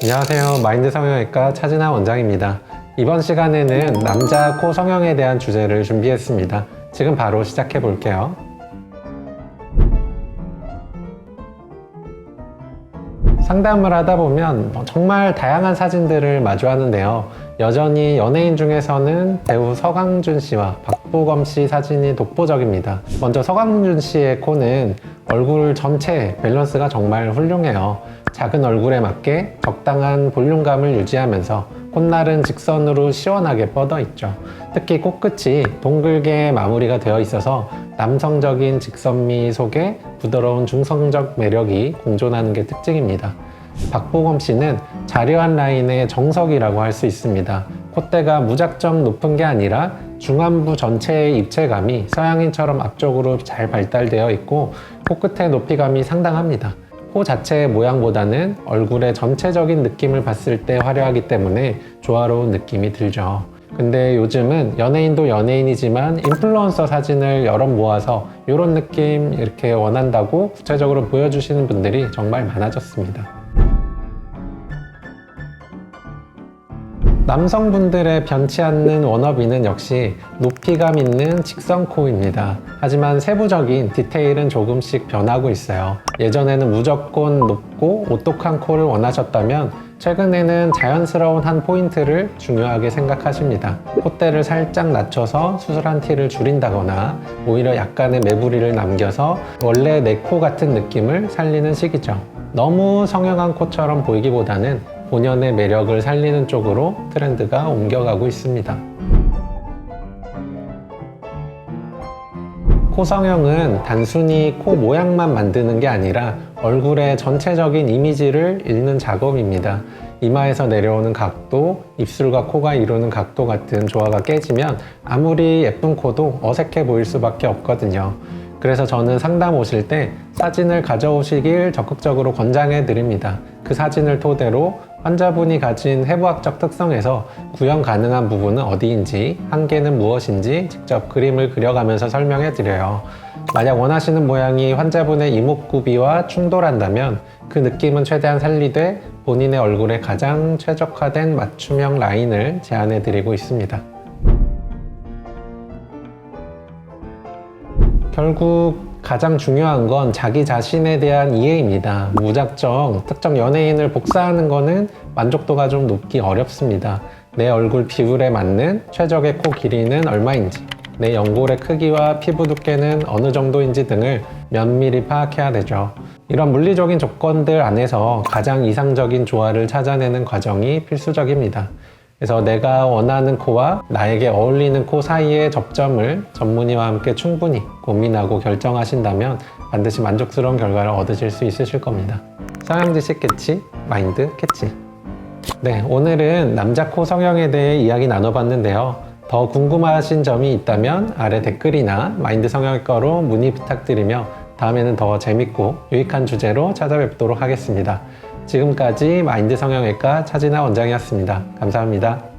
안녕하세요. 마인드 성형외과 차진아 원장입니다. 이번 시간에는 남자 코 성형에 대한 주제를 준비했습니다. 지금 바로 시작해 볼게요. 상담을 하다 보면 뭐 정말 다양한 사진들을 마주하는데요. 여전히 연예인 중에서는 배우 서강준 씨와 박보검 씨 사진이 독보적입니다. 먼저 서강준 씨의 코는 얼굴 전체 밸런스가 정말 훌륭해요. 작은 얼굴에 맞게 적당한 볼륨감을 유지하면서 콧날은 직선으로 시원하게 뻗어 있죠. 특히 코끝이 동글게 마무리가 되어 있어서 남성적인 직선미 속에 부드러운 중성적 매력이 공존하는 게 특징입니다. 박보검 씨는 자려한 라인의 정석이라고 할 수 있습니다. 콧대가 무작정 높은 게 아니라 중안부 전체의 입체감이 서양인처럼 앞쪽으로 잘 발달되어 있고 코끝의 높이감이 상당합니다. 코 자체의 모양보다는 얼굴의 전체적인 느낌을 봤을 때 화려하기 때문에 조화로운 느낌이 들죠. 근데 요즘은 연예인도 연예인이지만 인플루언서 사진을 여러 모아서 이런 느낌 이렇게 원한다고 구체적으로 보여주시는 분들이 정말 많아졌습니다. 남성분들의 변치 않는 워너비는 역시 높이감 있는 직선 코입니다. 하지만 세부적인 디테일은 조금씩 변하고 있어요. 예전에는 무조건 높고 오똑한 코를 원하셨다면 최근에는 자연스러운 한 포인트를 중요하게 생각하십니다. 콧대를 살짝 낮춰서 수술한 티를 줄인다거나 오히려 약간의 매부리를 남겨서 원래 내 코 같은 느낌을 살리는 시기죠. 너무 성형한 코처럼 보이기보다는 본연의 매력을 살리는 쪽으로 트렌드가 옮겨가고 있습니다. 코 성형은 단순히 코 모양만 만드는 게 아니라 얼굴의 전체적인 이미지를 읽는 작업입니다. 이마에서 내려오는 각도, 입술과 코가 이루는 각도 같은 조화가 깨지면 아무리 예쁜 코도 어색해 보일 수밖에 없거든요. 그래서 저는 상담 오실 때 사진을 가져오시길 적극적으로 권장해 드립니다. 그 사진을 토대로 환자분이 가진 해부학적 특성에서 구현 가능한 부분은 어디인지, 한계는 무엇인지 직접 그림을 그려가면서 설명해 드려요. 만약 원하시는 모양이 환자분의 이목구비와 충돌한다면 그 느낌은 최대한 살리되 본인의 얼굴에 가장 최적화된 맞춤형 라인을 제안해 드리고 있습니다. 결국 가장 중요한 건 자기 자신에 대한 이해입니다. 무작정 특정 연예인을 복사하는 거는 만족도가 좀 높기 어렵습니다. 내 얼굴 비율에 맞는 최적의 코 길이는 얼마인지, 내 연골의 크기와 피부 두께는 어느 정도인지 등을 면밀히 파악해야 되죠. 이런 물리적인 조건들 안에서 가장 이상적인 조화를 찾아내는 과정이 필수적입니다. 그래서 내가 원하는 코와 나에게 어울리는 코 사이의 접점을 전문의와 함께 충분히 고민하고 결정하신다면 반드시 만족스러운 결과를 얻으실 수 있으실 겁니다. 성형지식 캐치, 마인드 캐치. 네, 오늘은 남자 코 성형에 대해 이야기 나눠봤는데요. 더 궁금하신 점이 있다면 아래 댓글이나 마인드 성형외과로 문의 부탁드리며 다음에는 더 재밌고 유익한 주제로 찾아뵙도록 하겠습니다. 지금까지 마인드 성형외과 차진아 원장이었습니다. 감사합니다.